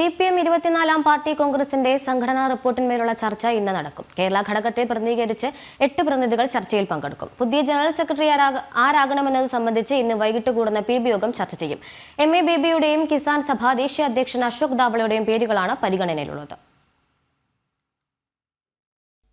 C P M ഇരുപത്തിനാലാം party കോൺഗ്രസിന്റെ സംഘടനാ റിപ്പോർട്ടിന്മേലുള്ള ചർച്ച ഇന്ന് നടക്കും. കേരള ഘടകത്തെ പ്രതിനിധീകരിച്ച് എട്ട് പ്രതിനിധികൾ ചർച്ചയിൽ പങ്കെടുക്കും. പുതിയ ജനറൽ സെക്രട്ടറി ആരാക- ആരാകണമെന്നത് സംബന്ധിച്ച് ഇന്ന് വൈകിട്ട് കൂടുന്ന പി ബി യോഗം ചർച്ച ചെയ്യും. എം എ ബേബിയുടെയും കിസാൻ സഭ ദേശീയ അധ്യക്ഷൻ അശോക് ദാവളയുടെയും പേരുകളാണ് പരിഗണനയിലുള്ളത്.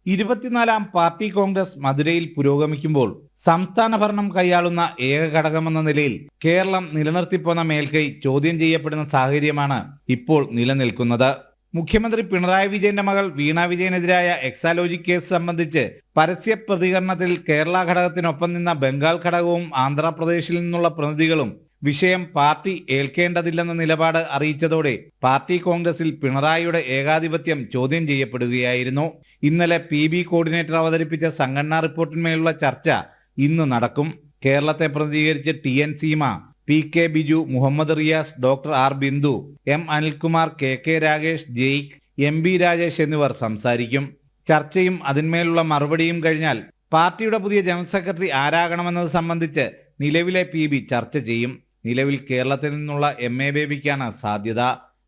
ഇരുപത്തിനാലാം പാർട്ടി കോൺഗ്രസ് മധുരയിൽ പുരോഗമിക്കുമ്പോൾ സംസ്ഥാന ഭരണം കൈയാളുന്ന ഏക ഘടകമെന്ന നിലയിൽ കേരളം നിലനിർത്തിപ്പോന്ന മേൽക്കൈ ചോദ്യം ചെയ്യപ്പെടുന്ന സാഹചര്യമാണ് ഇപ്പോൾ നിലനിൽക്കുന്നത്. മുഖ്യമന്ത്രി പിണറായി വിജയന്റെ മകൾ വീണ വിജയനെതിരായ എക്സാലോജി കേസ് സംബന്ധിച്ച് പരസ്യ പ്രതികരണത്തിൽ കേരള ഘടകത്തിനൊപ്പം നിന്ന ബംഗാൾ ഘടകവും ആന്ധ്രാപ്രദേശിൽ നിന്നുള്ള പ്രതിനിധികളും വിഷയം പാർട്ടി ഏൽക്കേണ്ടതില്ലെന്ന നിലപാട് അറിയിച്ചതോടെ പാർട്ടി കോൺഗ്രസിൽ പിണറായിയുടെ ഏകാധിപത്യം ചോദ്യം ചെയ്യപ്പെടുകയായിരുന്നു. ഇന്നലെ പി ബി കോർഡിനേറ്റർ അവതരിപ്പിച്ച സംഘടനാ റിപ്പോർട്ടിന്മേലുള്ള ചർച്ച ഇന്ന് നടക്കും. കേരളത്തെ പ്രതിനിധീകരിച്ച് T N Seema P K Biju Muhammad Riyas doctor R Bindu M Anilkumar K K Rakesh Jaick M B Rajesh എന്നിവർ സംസാരിക്കും. ചർച്ചയും അതിന്മേലുള്ള മറുപടിയും കഴിഞ്ഞാൽ പാർട്ടിയുടെ പുതിയ ജനറൽ സെക്രട്ടറി ആരാകണമെന്നത് സംബന്ധിച്ച് നിലവിലെ പി ചർച്ച ചെയ്യും. നിലവിൽ കേരളത്തിൽ നിന്നുള്ള എം എ ബേബിക്കാണ് സാധ്യത.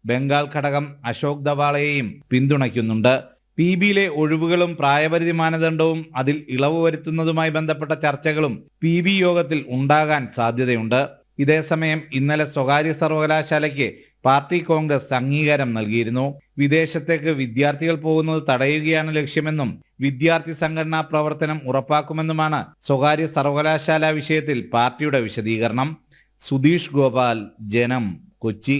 ബംഗാൾ ഘടകം അശോക് ദവാളയെയും പിന്തുണയ്ക്കുന്നുണ്ട്. പി ബിയിലെ ഒഴിവുകളും പ്രായപരിധി മാനദണ്ഡവും അതിൽ ഇളവ് വരുത്തുന്നതുമായി ബന്ധപ്പെട്ട ചർച്ചകളും പി ബി യോഗത്തിൽ ഉണ്ടാകാൻ സാധ്യതയുണ്ട്. ഇതേസമയം ഇന്നലെ സ്വകാര്യ സർവകലാശാലയ്ക്ക് പാർട്ടി കോൺഗ്രസ് അംഗീകാരം നൽകിയിരുന്നു. വിദേശത്തേക്ക് വിദ്യാർത്ഥികൾ പോകുന്നത് തടയുകയാണ് ലക്ഷ്യമെന്നും വിദ്യാർത്ഥി സംഘടനാ പ്രവർത്തനം ഉറപ്പാക്കുമെന്നുമാണ് സ്വകാര്യ സർവകലാശാല വിഷയത്തിൽ പാർട്ടിയുടെ വിശദീകരണം. സുധീഷ് ഗോപാൽ ജനം കൊച്ചി